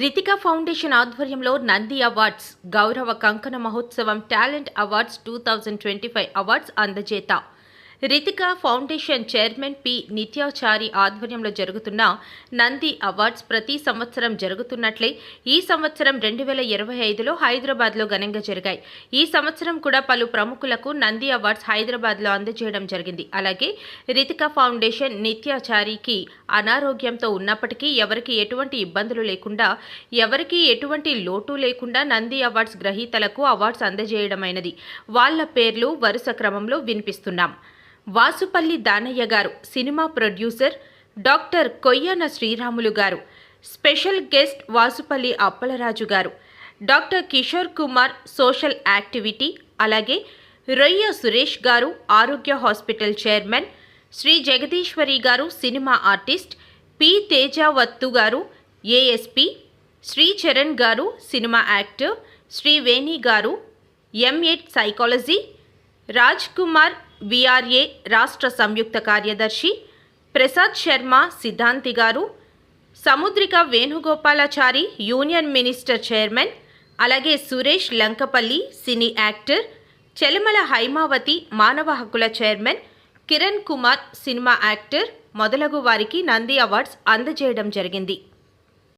Ritika foundation ఆధ్వర్యంలో Nandi awards గౌరవ కంకణ మహోత్సవం talent awards two thousand twenty five awards అందజేత. Ritika foundation chairman P. Nityachari ఆధ్వర్యంలో జరుగుతున్న నంది అవార్డ్స్ ప్రతి సంవత్సరం జరుగుతున్నట్లే ఈ సంవత్సరం రెండు వేల ఇరవై ఐదులో హైదరాబాద్లో ఘనంగా జరిగాయి. ఈ సంవత్సరం కూడా పలు ప్రముఖులకు నంది అవార్డ్స్ హైదరాబాద్లో అందజేయడం జరిగింది. అలాగే రితికా ఫౌండేషన్ నిత్యాచారికి అనారోగ్యంతో ఉన్నప్పటికీ ఎవరికి ఎటువంటి ఇబ్బందులు లేకుండా ఎవరికి ఎటువంటి లోటు లేకుండా నంది అవార్డ్స్ గ్రహీతలకు అవార్డ్స్ అందజేయడమైనది. వాళ్ళ పేర్లు వరుస క్రమంలో వినిపిస్తున్నాం. Vasupalli Danayya garu cinema producer doctor Koyyana Sriramulu garu special guest Vasupalli Appalaraju garu doctor Kishore Kumar social activity అలాగే రొయ్య సురేష్ గారు ఆరోగ్య హాస్పిటల్ చైర్మన్ శ్రీ జగదీశ్వరి గారు సినిమా ఆర్టిస్ట్ పి తేజావత్తు గారు ఏఎస్పి శ్రీ చరణ్ గారు cinema actor Sri Veni garu M Ed psychology Raj Kumar VRA రాష్ట్ర సంయుక్త కార్యదర్శి Prasad Sharma Siddhanti garu Samudrika Venugopalachari union minister chairman అలాగే సురేష్ లంకపల్లి సినీ యాక్టర్ చెలమల హైమావతి మానవ హక్కుల chairman Kiran Kumar cinema actor మొదలగు వారికి నంది అవార్డ్స్ అందజేయడం జరిగింది.